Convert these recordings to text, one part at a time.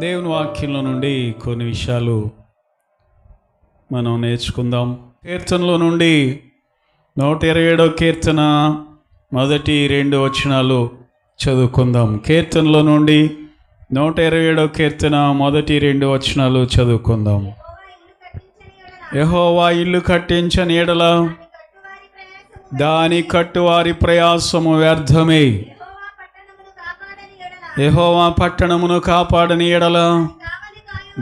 దేవుని వాక్యంలో నుండి కొన్ని విషయాలు మనం నేర్చుకుందాం. కీర్తనలో నుండి నూట ఇరవై ఏడో కీర్తన మొదటి రెండు వచనాలు చదువుకుందాం. కీర్తనలో నుండి నూట ఇరవై ఏడో కీర్తన మొదటి రెండు వచనాలు చదువుకుందాం. యహోవా ఇల్లు కట్టించని ఎడల దాని కట్టువారి ప్రయాసము వ్యర్థమే. యహోవా పట్టణమును కాపాడని ఎడల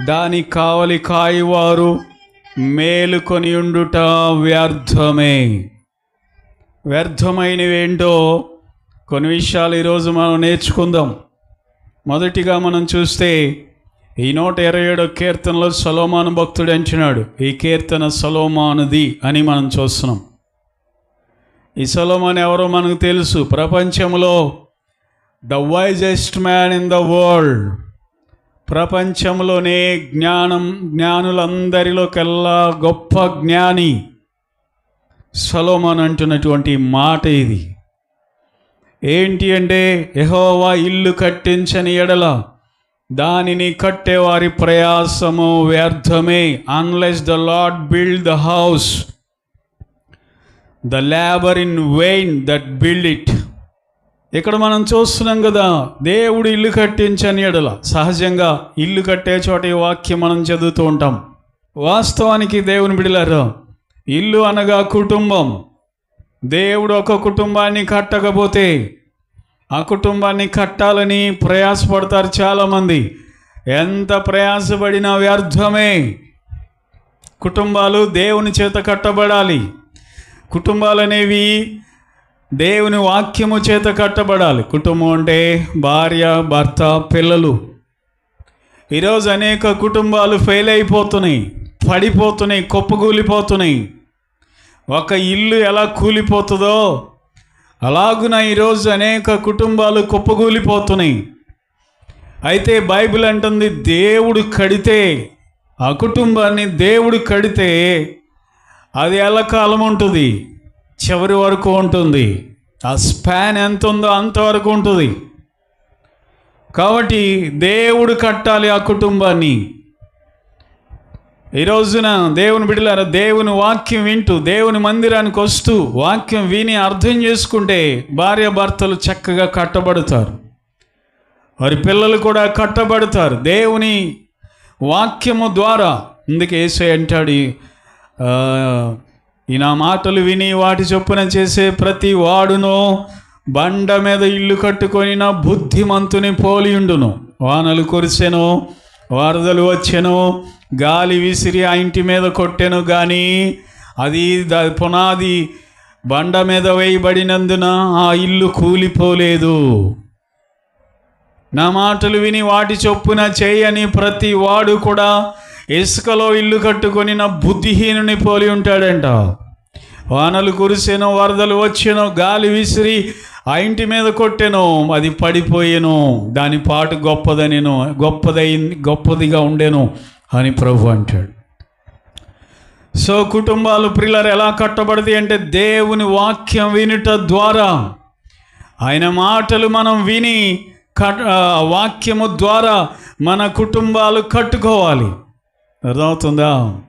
దాని కావలి కాయవారు మేలుకొని ఉండుట వ్యర్థమే. వ్యర్థమైనవేంటో కొన్ని విషయాలు ఈరోజు మనం నేర్చుకుందాం. మొదటిగా మనం చూస్తే ఈ నూట ఇరవై ఏడో కీర్తనలో సలోమాను భక్తుడు అంచినాడు ఈ కీర్తన సలోమానుది అని మనం చూస్తున్నాం. ఈ సలోమాన్ ఎవరో మనకు తెలుసు. ప్రపంచంలో the wisest man in the world ప్రపంచంలోనే జ్ఞానం జ్ఞానులందరిలోకెల్లా గొప్ప జ్ఞాని. సలోమాన్ అంటున్నటువంటి మాట ఇది. ఏంటి అంటే ఎహోవా ఇల్లు కట్టించని ఎడల దానిని కట్టేవారి ప్రయాసము వ్యర్థమే. Unless the Lord build the house the labour in vain that build it ఇక్కడ మనం చూస్తున్నాం కదా దేవుడు ఇల్లు కట్టించని ఎడల. సహజంగా ఇల్లు కట్టే చోట ఈ వాక్యం మనం చదువుతూ ఉంటాం. వాస్తవానికి దేవుని బిడలారు ఇల్లు అనగా కుటుంబం. దేవుడు ఒక కుటుంబాన్ని కట్టకపోతే ఆ కుటుంబాన్ని కట్టాలని ప్రయాసపడతారు చాలామంది. ఎంత ప్రయాసపడినా వ్యర్థమే. కుటుంబాలు దేవుని చేత కట్టబడాలి. కుటుంబాలు అనేవి దేవుని వాక్యము చేత కట్టబడాలి. కుటుంబం అంటే భార్య భర్త పిల్లలు. ఈరోజు అనేక కుటుంబాలు ఫెయిల్ అయిపోతున్నాయి పడిపోతున్నాయి కుప్పకూలిపోతున్నాయి. ఒక ఇల్లు ఎలా కూలిపోతుందో అలాగున ఈరోజు అనేక కుటుంబాలు కుప్పకూలిపోతున్నాయి. అయితే బైబిల్ అంటుంది దేవుడు కడితే ఆ కుటుంబాన్ని దేవుడు కడితే అది ఎలా కాలం ఉంటుంది చివరి వరకు ఉంటుంది. ఆ స్పాన్ ఎంత ఉందో అంతవరకు ఉంటుంది. కాబట్టి దేవుడు కట్టాలి ఆ కుటుంబాన్ని. ఈ రోజున దేవుని బిడ్డలారా దేవుని వాక్యం వింటూ దేవుని మందిరానికి వస్తూ వాక్యం విని అర్థం చేసుకుంటే భార్య భర్తలు చక్కగా కట్టబడతారు. వారి పిల్లలు కూడా కట్టబడతారు. దేవుని వాక్యము ద్వారా. అందుకే ఏసై అంటాడు ఈ నా మాటలు విని వాటి చొప్పున చేసే ప్రతి వాడును బండ మీద ఇల్లు కట్టుకొని నా బుద్ధిమంతుని పోలియుండును. వానలు కురిసెను వరదలు వచ్చెను గాలి విసిరి ఆ ఇంటి మీద కొట్టెను కానీ అది ద పునాది బండ మీద వేయబడినందున ఆ ఇల్లు కూలిపోలేదు. నా మాటలు విని వాటి చొప్పున చేయని ప్రతి వాడు కూడా ఇసుకలో ఇల్లు కట్టుకొని నా బుద్ధిహీనుని పోలి ఉంటాడంట. వానలు కురిసెను వరదలు వచ్చెను గాలి విసిరి ఆ ఇంటి మీద కొట్టెను అది పడిపోయెను. దాని పాటు గొప్పదనేను గొప్పదైంది గొప్పదిగా ఉండేను అని ప్రభు అంటాడు. సో కుటుంబాలు పిల్లలు ఎలా కట్టబడతాయి అంటే దేవుని వాక్యం వినుట ద్వారా. ఆయన మాటలు మనం విని కట్ వాక్యము ద్వారా మన కుటుంబాలు కట్టుకోవాలి. అర్థమవుతుందా?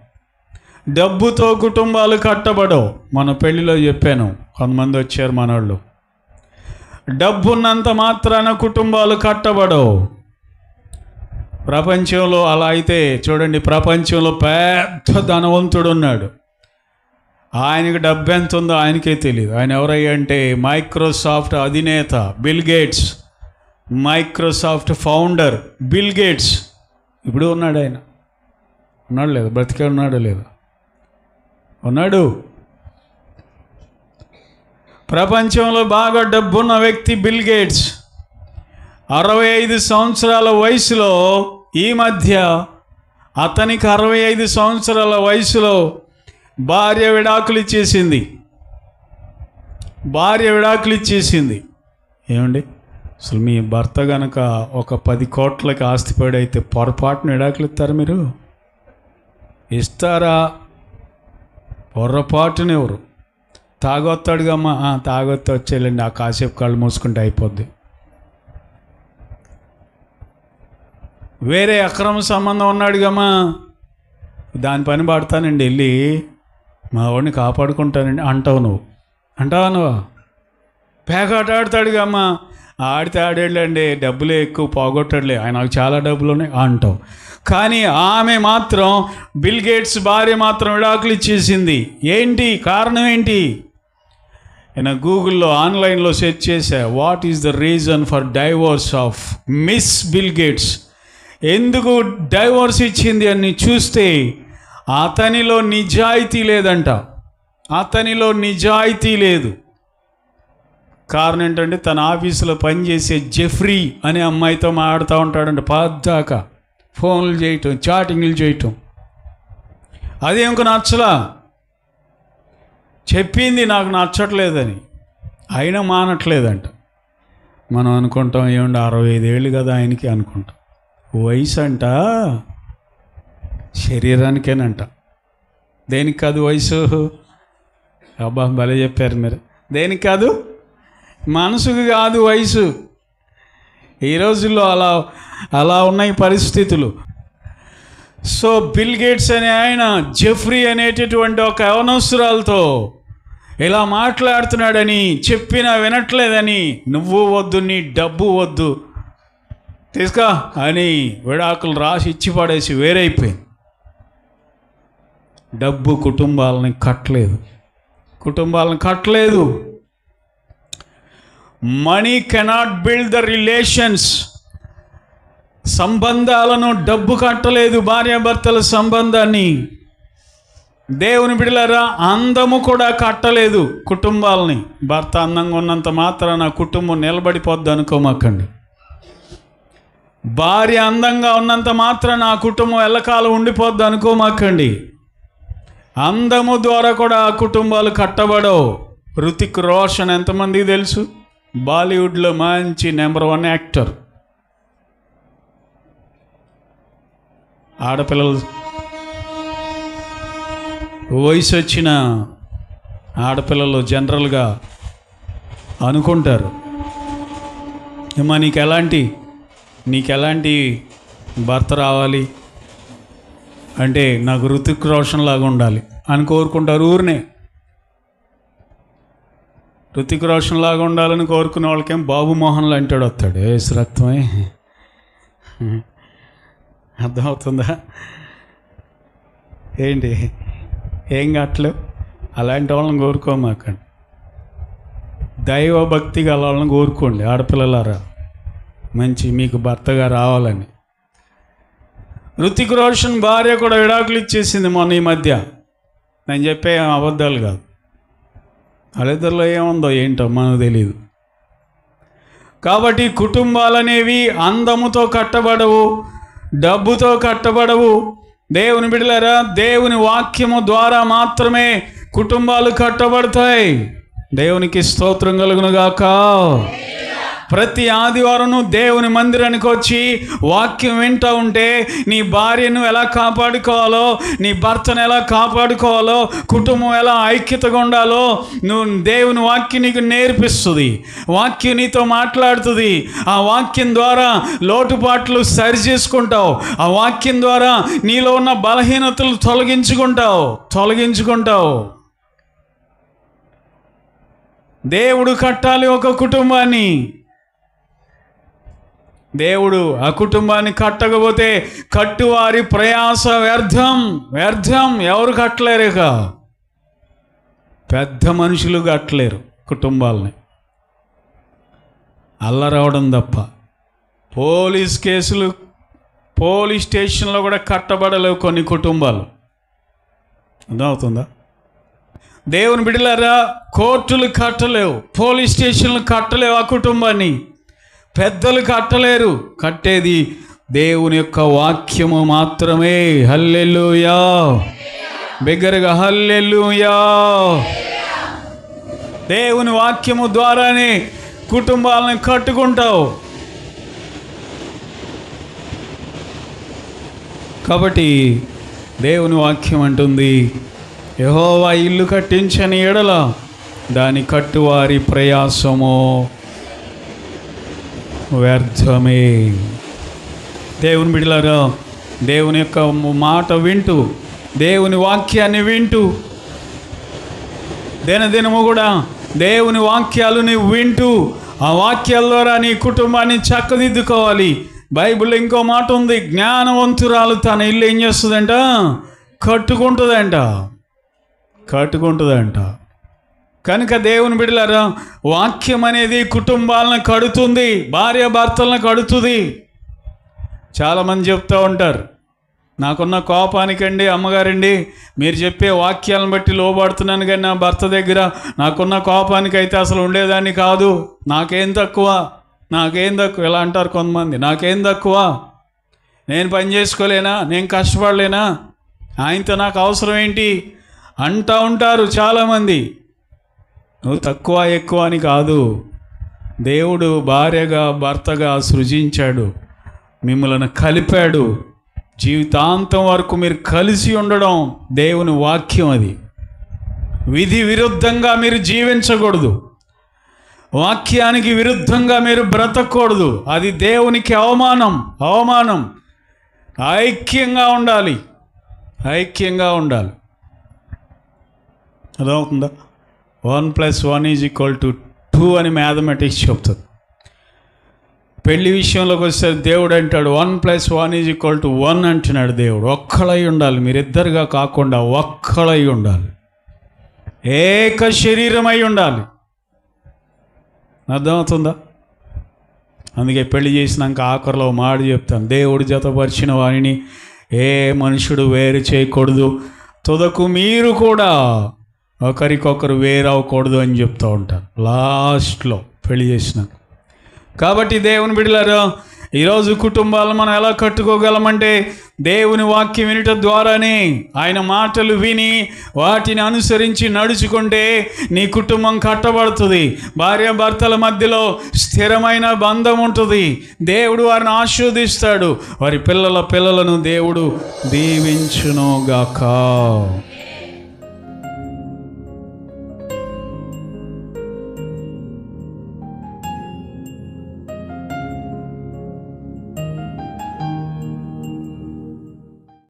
డబ్బుతో కుటుంబాలు కట్టబడవు. మన పెళ్ళిలో చెప్పాను. కొంతమంది వచ్చారు మనోళ్ళు. డబ్బున్నంత మాత్రాన కుటుంబాలు కట్టబడవు. ప్రపంచంలో అలా అయితే చూడండి ప్రపంచంలో పెద్ద ధనవంతుడు ఉన్నాడు. ఆయనకి డబ్బు ఎంత ఉందో ఆయనకే తెలియదు ఆయన ఎవరయ్యంటే మైక్రోసాఫ్ట్ అధినేత Bill Gates. Microsoft founder Bill Gates. ఇప్పుడు ఉన్నాడు ఆయన. ఉన్నాడు లేదు బ్రతికే ఉన్నాడు లేదు. ఉన్నాడు. ప్రపంచంలో బాగా డబ్బున్న వ్యక్తి బిల్ గేట్స్. అరవై ఐదు సంవత్సరాల వయసులో ఈ మధ్య అతనికి అరవై ఐదు సంవత్సరాల వయసులో భార్య విడాకులు ఇచ్చేసింది. భార్య విడాకులు ఇచ్చేసింది. ఏమండి? అసలు మీ భర్త గనక ఒక పది కోట్లకి ఆస్తిపడి అయితే పొరపాటున విడాకులు ఇస్తారు మీరు? ఇస్తారా? పొర్రపాటున తాగొత్తాడుగమ్మా. తాగొత్త వచ్చేయలేండి ఆ కాసేపు కళ్ళు మూసుకుంటే అయిపోద్ది. వేరే అక్రమ సంబంధం ఉన్నాడుగమ్మా. దాని పని పడతానండి వెళ్ళి. మా వాడిని కాపాడుకుంటానండి. అంటావు నువ్వు. అంటావా నువ్వు? పేకాట ఆడతాడుగమ్మా. ఆడితే ఆడేళ్ళండి. డబ్బులే ఎక్కువ పోగొట్టడులే. ఆయనకు చాలా డబ్బులు ఉన్నాయి అంటావు. కానీ ఆమె మాత్రం బిల్ గేట్స్ భార్య మాత్రం విడాకులు ఇచ్చేసింది. ఏంటి? కారణం ఏంటి? నేను గూగుల్లో ఆన్లైన్లో సెర్చ్ చేశా. What is the reason for divorce of Miss Bill Gates ఎందుకు డైవోర్స్ ఇచ్చింది అని చూస్తే అతనిలో నిజాయితీ లేదంట. అతనిలో నిజాయితీ లేదు. కారణం ఏంటంటే తన ఆఫీసులో పనిచేసే జెఫ్రీ అనే అమ్మాయితో మాట్లాడుతూ ఉంటాడంట. పద్దాకా. ఫోన్లు చేయటం చాటింగ్లు చేయటం. అదేంక నచ్చలా? చెప్పింది నాకు నచ్చట్లేదని. అయినా మానట్లేదంట. మనం అనుకుంటాం ఏమండి అరవై ఐదేళ్ళు కదా ఆయనకి అనుకుంటాం. వయసు అంట? శరీరానికేనంట. దేనికి కాదు వయసు? అబ్బా భలే చెప్పారు మీరు. దేనికి కాదు? మనసుకు కాదు వయసు. ఈ రోజుల్లో అలా అలా ఉన్నాయి పరిస్థితులు. సో బిల్ గేట్స్ అనే ఆయన జెఫ్రీ అనేటటువంటి ఒక అవనవసరాలతో ఇలా మాట్లాడుతున్నాడని చెప్పినా వినట్లేదని నువ్వు వద్దు నీ డబ్బు వద్దు తీసుకో అని విడాకులు రాసి ఇచ్చి పడేసి వేరైపోయింది. డబ్బు కుటుంబాలని కట్టలేదు. కుటుంబాలను కట్టలేదు. Money cannot build the relations. సంబంధాలను డబ్బు కట్టలేదు భార్యాభర్తల సంబంధాన్ని. దేవుని బిడలరా అందము కూడా కట్టలేదు కుటుంబాలని. భర్త అందంగా ఉన్నంత మాత్రాన కుటుంబం నిలబడిపోద్ది అనుకోమాకండి. భార్య అందంగా ఉన్నంత మాత్రాన ఆ కుటుంబం ఎల్లకాలం ఉండిపోద్ది అనుకోమాకండి. అందము ద్వారా కూడా ఆ కుటుంబాలు కట్టబడవు. రుతిక్ రోషన్ ఎంతమంది తెలుసు? బాలీవుడ్లో మంచి నెంబర్ వన్ యాక్టర్. ఆడపిల్లలు వయసు వచ్చిన ఆడపిల్లలు జనరల్గా అనుకుంటారు. ఏమా నీకు ఎలాంటి నీకు ఎలాంటి భర్త రావాలి? అంటే నాకు ఋతిక్ రోషన్ లాగా ఉండాలి అని కోరుకుంటారు ఊరినే. రుతిక్ రోషన్ లాగా ఉండాలని కోరుకునే వాళ్ళకేం బాబు మోహన్లు అంటాడు వస్తాడు. ఏసు రక్తమే. అర్థమవుతుందా? ఏంటి? ఏం కట్టలేవు అలాంటి వాళ్ళని కోరుకోమాకండి. దైవ భక్తి గల వాళ్ళని కోరుకోండి ఆడపిల్లలారా. మంచి మీకు భర్తగా రావాలని. రుతిక్ రోషన్ భార్య కూడా విడాకులు ఇచ్చేసింది మొన్న ఈ మధ్య. నేను చెప్పే అబద్ధాలు కాదు. వాళ్ళిద్దరిలో ఏముందో ఏంటో మనకు తెలియదు కాబట్టి కుటుంబాలనేవి అందముతో కట్టబడవు డబ్బుతో కట్టబడవు. దేవుని బిడలరా దేవుని వాక్యము ద్వారా మాత్రమే కుటుంబాలు కట్టబడతాయి. దేవునికి స్తోత్రం కలుగునుగాక ప్రతి ఆదివారం దేవుని మందిరానికి వచ్చి వాక్యం వింటూ ఉంటే నీ భార్యను ఎలా కాపాడుకోవాలో నీ భర్తను ఎలా కాపాడుకోవాలో కుటుంబం ఎలా ఐక్యతగా ఉండాలో నువ్వు దేవుని వాక్యం నీకు నేర్పిస్తుంది. వాక్యం నీతో మాట్లాడుతుంది. ఆ వాక్యం ద్వారా లోటుపాట్లు సరి చేసుకుంటావు. ఆ వాక్యం ద్వారా నీలో ఉన్న బలహీనతలు తొలగించుకుంటావు. తొలగించుకుంటావు. దేవుడు కట్టాలి ఒక కుటుంబాన్ని. దేవుడు ఆ కుటుంబాన్ని కట్టకపోతే కట్టువారి ప్రయాస వ్యర్థం వ్యర్థం ఎవరు కట్టలేరు ఇక? పెద్ద మనుషులు కట్టలేరు కుటుంబాలని. అల్లరవడం తప్ప. పోలీస్ కేసులు పోలీస్ స్టేషన్లో కూడా కట్టబడలేవు కొన్ని కుటుంబాలు. అర్థమవుతుందా? దేవుని బిడ్డలారా కోర్టులు కట్టలేవు పోలీస్ స్టేషన్లు కట్టలేవు ఆ కుటుంబాన్ని. పెద్దలు కట్టలేరు. కట్టేది దేవుని యొక్క వాక్యము మాత్రమే. హల్లెల్లుయా బిగ్గరగా హల్లెల్లుయా దేవుని వాక్యము ద్వారానే కుటుంబాలను కట్టుకుంటావు. కాబట్టి దేవుని వాక్యం అంటుంది యహోవా ఇల్లు కట్టించని ఎడల దాని కట్టువారి ప్రయాసము. వ్యర్థమే. దేవుని బిడ్డలారా దేవుని యొక్క మాట వింటూ దేవుని వాక్యాన్ని వింటూ దినదినము కూడా దేవుని వాక్యాలని వింటూ ఆ వాక్యాల ద్వారా నీ కుటుంబాన్ని చక్కదిద్దుకోవాలి. బైబిల్ ఇంకో మాట ఉంది జ్ఞానవంతురాలు తన ఇల్లు ఏం చేస్తుందంట? కట్టుకుంటుందంట. కట్టుకుంటుందంట. కనుక దేవుని బిడ్డలారా వాక్యం అనేది కుటుంబాలను కడుతుంది భార్య భర్తలను కడుతుంది. చాలామంది చెప్తూ ఉంటారు నాకున్న కోపానికండి అమ్మగారండి మీరు చెప్పే వాక్యాలను బట్టి లోబడుతున్నాను కానీ నా భర్త దగ్గర నాకున్న కోపానికి అయితే అసలు ఉండేదాన్ని కాదు. నాకేం తక్కువ నాకేం తక్కువ ఇలా అంటారు కొంతమంది నాకేం తక్కువ నేను పని చేసుకోలేనా నేను కష్టపడలేనా ఆయనతో నాకు అవసరం ఏంటి? అంటూ ఉంటారు చాలామంది. నువ్వు తక్కువ ఎక్కువ అని కాదు. దేవుడు భార్యగా భర్తగా సృజించాడు. మిమ్మల్ని కలిపాడు. జీవితాంతం వరకు మీరు కలిసి ఉండడం దేవుని వాక్యం అది. విధి విరుద్ధంగా మీరు జీవించకూడదు. వాక్యానికి విరుద్ధంగా మీరు బ్రతకూడదు. అది దేవునికి అవమానం అవమానం. ఐక్యంగా ఉండాలి. ఐక్యంగా ఉండాలి. అదవుతుందా one plus one is equal to two అని మ్యాథమెటిక్స్ చెప్తుంది. పెళ్ళి విషయంలోకి వస్తే దేవుడు అంటాడు one plus one is equal to one అంటున్నాడు దేవుడు. ఒక్కలై ఉండాలి మీరిద్దరుగా కాకుండా ఒక్కలై ఉండాలి. ఏక శరీరమై ఉండాలి. అర్థమవుతుందా? అందుకే పెళ్ళి చేసినాక ఆఖరిలో మాట చెప్తాను. దేవుడు జతపరిచిన వారిని ఏ మనుషుడు వేరు చేయకూడదు. తుదకు మీరు కూడా ఒకరికొకరు వేరవకూడదు అని చెప్తూ ఉంటాను లాస్ట్లో పెళ్ళి చేసినాక. కాబట్టి దేవుని బిడ్డలారు ఈరోజు కుటుంబాలు మనం ఎలా కట్టుకోగలమంటే దేవుని వాక్యం వినట ద్వారానే ఆయన మాటలు విని వాటిని అనుసరించి నడుచుకుంటే నీ కుటుంబం కట్టబడుతుంది. భార్యాభర్తల మధ్యలో స్థిరమైన బంధం ఉంటుంది. దేవుడు వారిని ఆశీర్వదిస్తాడు. వారి పిల్లల పిల్లలను దేవుడు దీవించునుగాక.